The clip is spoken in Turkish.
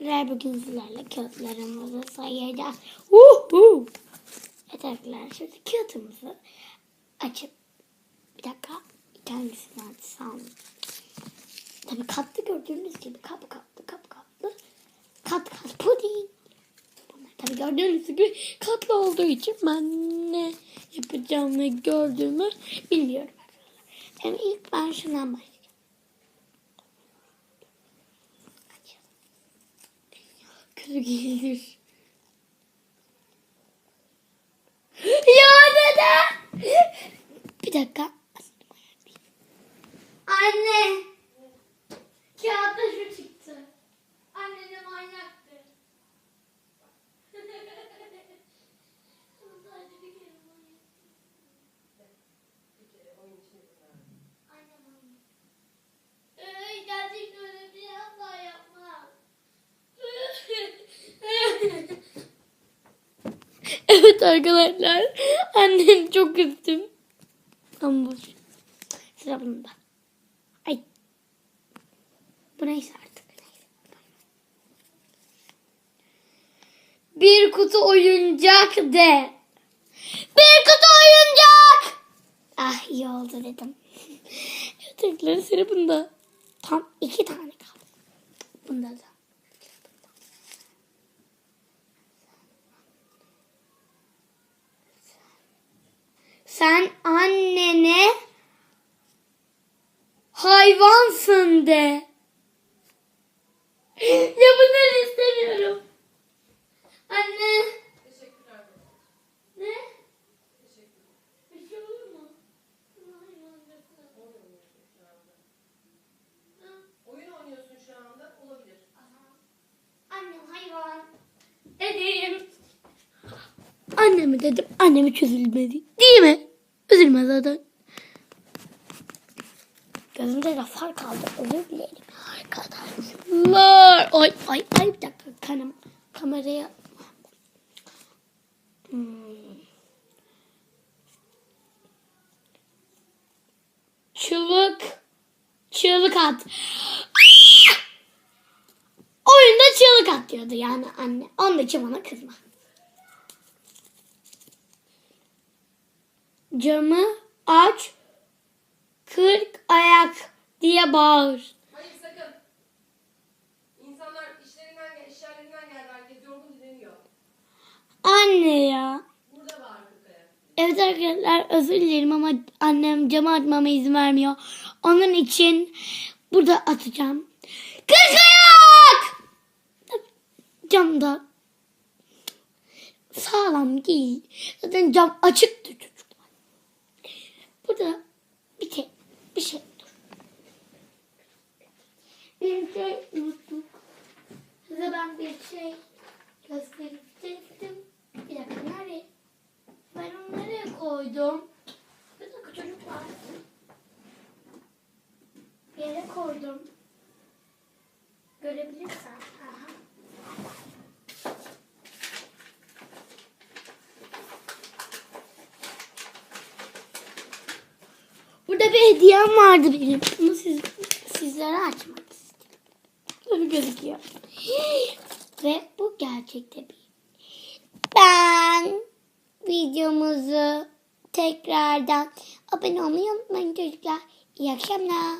arkadaşlar bugün sizlerle kağıtlarımızı sayacağız. Uhu. Evet arkadaşlar şimdi kağıtımızı açıp bir dakika bir tanesini açsam. Tabii katlı gördüğünüz gibi kap katlı kap katlı. Kat kat puding. Bunlar tabii gördüğünüz gibi katlı olduğu için ben ne yapacağımı gördüğümü bilmiyorum arkadaşlar. Hem ilk ben şundan başlayacağım. Kötü gelir. Ya neden? Bir dakika. Anne. Kağıtta şu çıktı. Anne de manyaktı. Sadece bir kere manyak. Anne manyak. Ee, gerçekten öyle bir şey asla yapmam. Evet arkadaşlar. Annem çok üzdüm. Ama boş. Sıra bunda. Ay. Bu neyse artık. Bir kutu oyuncak de. Bir kutu oyuncak. Ah iyi oldu dedim. evet arkadaşlar sıra bunda. Tam iki tane kaldı. Bunda da. Sen annene hayvansın de. ya bunları istemiyorum. Anne. Teşekkürler. Ne? Bir şey olur mu? Hayvancası. Oyun oynuyorsun şu anda. Olabilir. aha. Annem hayvan. Dedim. Annemi dedim. Annem hiç üzülmedi. Değil mi? Üzülme zaten. Gözümde laflar kaldı. Özür dilerim. Arkadaşlar. Ay ay ay bir dakika. Kanım, kameraya. Hmm. Çığlık. Çığlık at. Oyunda çığlık at diyordu yani anne. Onun için bana kızma. Camı aç. Kırk ayak diye bağır. Hayır sakın. İnsanlar işlerinden, gel- işyerlerinden geldi. Herkes yorgun dinleniyor. Anne ya. Burada var Kırkaya. Evet arkadaşlar özür dilerim ama annem camı açmama izin vermiyor. Onun için burada atacağım. Kırk ayak! Camda sağlam değil. Zaten cam çocuklar. Burada bir tek bir şey dur. Bir şey unuttum. Size ben bir şey gösterecektim. Bir dakika nereye? Ben onu nereye koydum? Bir dakika çocuklar. Bir yere koydum. Görebilirsen. Burada bir hediyem vardı benim. Bunu siz, sizlere açmak istiyorum. Böyle gözüküyor. Ve bu gerçekte bir. Ben videomuzu tekrardan abone olmayı unutmayın çocuklar. İyi akşamlar.